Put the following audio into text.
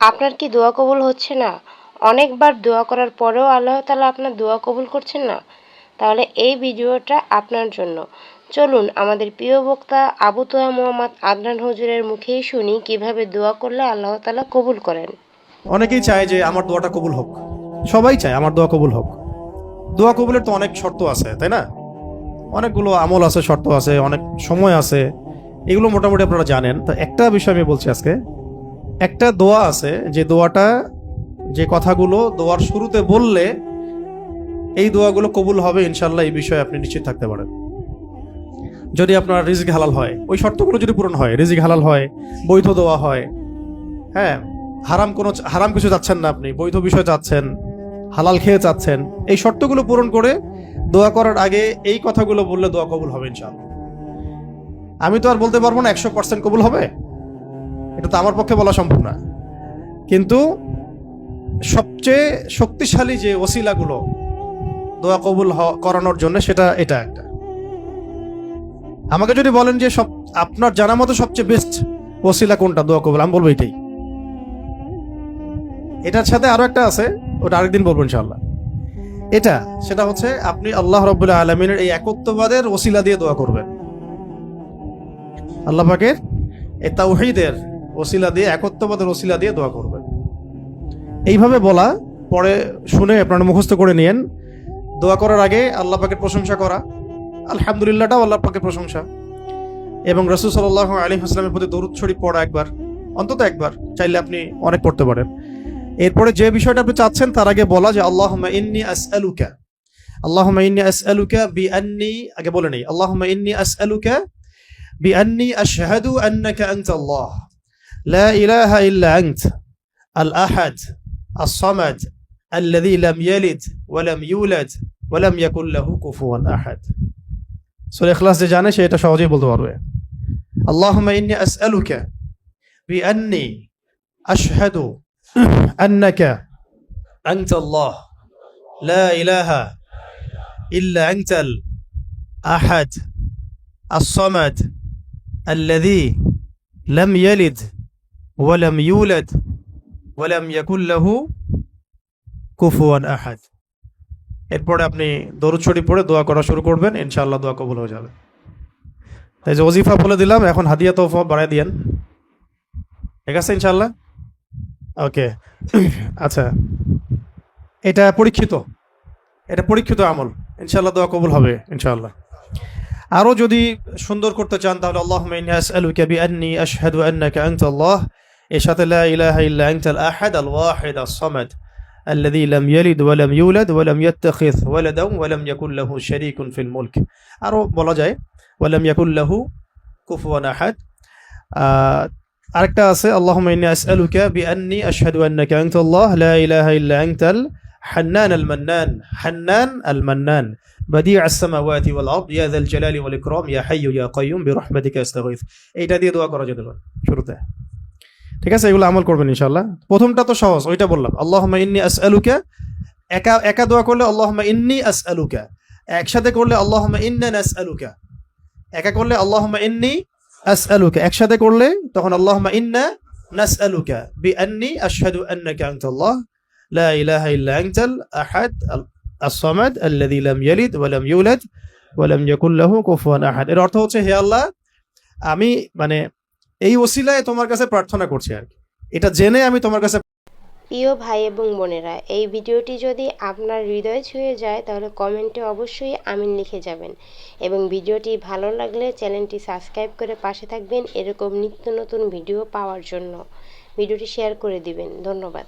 আপনার কি দোয়া কবুল হচ্ছে না? অনেকবার দোয়া করার পরেও আল্লাহ তালা আপনার দোয়া কবুল করছেন না? তাহলে এই ভিডিওটা আপনার জন্য। চলুন, আমাদের প্রিয় বক্তা আবু তোয়া মোহাম্মদ আদনান হুজুরের মুখেই শুনি কীভাবে দোয়া করলে আল্লাহ তালা কবুল করেন। অনেকেই চায় যে আমার দোয়াটা কবুল হোক। সবাই চায় আমার দোয়া কবুল হোক। দোয়া কবুলের তো অনেক শর্ত আছে, তাই না? অনেকগুলো আমল আছে, শর্ত আছে, অনেক সময় আছে। এগুলো মোটামুটি আপনারা জানেন। তো একটা বিষয় আমি বলছি আজকে একটা দোয়া আছে, যে দোয়াটা, যে কথাগুলো দোয়ার শুরুতে বললে এই দোয়াগুলো কবুল হবে ইনশাল্লাহ এই বিষয়ে আপনি নিশ্চিত থাকতে পারেন। যদি আপনার রিজিক হালাল হয়, ওই শর্তগুলো যদি পূরণ হয়, রিজিক হালাল হয়, বৈধ দোয়া হয় হ্যাঁ হারাম কোনো, হারাম কিছু চাচ্ছেন না আপনি, বৈধ বিষয় চাচ্ছেন, হালাল খেয়ে চাচ্ছেন, এই শর্তগুলো পূরণ করে দোয়া করার আগে এই কথাগুলো বললে দোয়া কবুল হবে ইনশাল্লাহ আমি তো আর বলতে পারব না, একশো পার্সেন্ট কবুল হবে? এটা তো আমার পক্ষে বলা সম্ভব না। কিন্তু সবচেয়ে শক্তিশালী যে ওসিলাগুলো দোয়া কবুল করানোর জন্য সেটা এটা একটা। আমাকে যদি বলেন যে সব, আপনার জানা মতো সবচেয়ে বেস্ট ওসিলা কোনটা, দোয়া কবুল, আমি বলব এটাই। এটার সাথে আরও একটা আছে, ওটা আরেকদিন বলব ইনশাল্লাহ এটা, সেটা হচ্ছে আপনি আল্লাহ রবুল্লাহ আলমিনের এই একত্ববাদের ওসিলা দিয়ে দোয়া করবেন। আল্লাহ পাকের এই তাওহীদের ওসিলা দিয়ে একত্ববাদের ওসিলা দিয়ে দোয়া করবেন এইভাবে বলা পরে শুনে আপনারা মুখস্থ করে নিয়েন। দোয়া করার আগে আল্লাহ পাকের প্রশংসা করা। আলহামদুলিল্লাহটাও আল্লাহ পাকের প্রশংসা। এবং রসুল সাল্লাহ আলী হাসলামের প্রতি দরুদ শরীফ পড়া একবার অন্তত একবার চাইলে আপনি অনেক পড়তে পারেন। এরপরে যে বিষয়টা আপনি চাচ্ছেন তার আগে বলা যে আল্লাহ ইন্নি আসআলুকা। আল্লাহ ইন্নি আসআলুকা বি আন্নি আগে বলে নেই আল্লাহ ইন্নি আসআলুকা বি আন্নি আশহাদু আন্নাকা আনতা আল্লাহ লা ইলাহা ইল্লা আনত আল আহাদ الصمد الذي لم يلد ولم يولد ولم يكن له كفوا احد সূরা ইখলাস যে জানে সে এটা সহজেই বলতে পারবে اللهم اني اسالك باني اشهد أنك أنت الله لا إله إلا أنت الأحد الصمد الذي لم يلد ولم يولد ولم يكن له كفوا احد এরপরে আপনি দরুদ শরীফ পড়ে দোয়া করা শুরু করবেন, ইনশাআল্লাহ দোয়া কবুল হয়ে যাবে। তাই যে ওজিফা বলে দিলাম, এখন হাদিয়া তোফা বাড়াই দিয়েন। ঠিক আছে ইনশাল্লাহ ওকে। আচ্ছা। এটা পরীক্ষিত। এটা পরীক্ষিত আমল। ইনশাল্লাহ দোয়া কবুল হবে ইনশাল্লাহ আরও যদি সুন্দর করতে চান, তাহলে আল্লাহ আলু কাবি আন্নি আশহাদু আন্নাকা আনতা আল্লাহ এর সাথে লা ইলাহা ইল্লা আনতাল আহাদ আল ওয়াহিদ আস সামাদ الذي لم يلد ولم يولد ولم يتخذ ولدا ولم يكن له شريك في الملك আরও বলা যায় ولم يكن له كفوا احد আহ, আরেকটা আছে আল্লাহুম্মা ইন্নী আসআলুকা বিআন্নী আশহাদু আন্নাকা আনতা আল্লাহ লা ইলাহা ইল্লা আনতাল হান্নান আল মান্নান হান্নান আল মান্নান بديع السماوات والارض يا ذا الجلال والاكرام يا حي يا قيوم برحمتك استغيث এইটা দিয়ে দোয়া করা যেতে পারে শুরুতে ঠিক আছে? এগুলো আমল করবেন ইনশাল্লাহ প্রথমটা তো সহজ, ওইটা বললাম। আল্লাহ ইন্নি আস আলুকা একা একা দোয়া করলে আল্লাহ ইন্নি আস আলুকা একসাথে করলে আল্লাহ ইন্না আস আলুকা একা করলে আল্লাহ ইন্নি আস আলুকা একসাথে করলে তখন আল্লাহ ইন্না নাস আলুকা বি আন্নি আশহাদু আন্নাকা আনতাল্লাহ। লা ইলাহা ইল্লা আনতাল আহাদ আসসামাদ আল্লাযী লাম ইয়ালিদ ওয়া লাম ইউলাদ ওয়া লাম ইয়াকুল লাহু কুফুয়ান আহাদ। এর অর্থ হচ্ছে, হে আল্লাহ, আমি মানে এই ওসিলায় তোমার কাছে প্রার্থনা করছি আর কি। এটা জেনে আমি তোমার কাছে প্রিয় ভাই এবং বোনেরা, এই ভিডিওটি যদি আপনার হৃদয় ছুঁয়ে যায়, তাহলে কমেন্টে অবশ্যই আমিন লিখে যাবেন। এবং ভিডিওটি ভালো লাগলে চ্যানেলটি সাবস্ক্রাইব করে পাশে থাকবেন এরকম নিত্য নতুন ভিডিও পাওয়ার জন্য। ভিডিওটি শেয়ার করে দিবেন। ধন্যবাদ।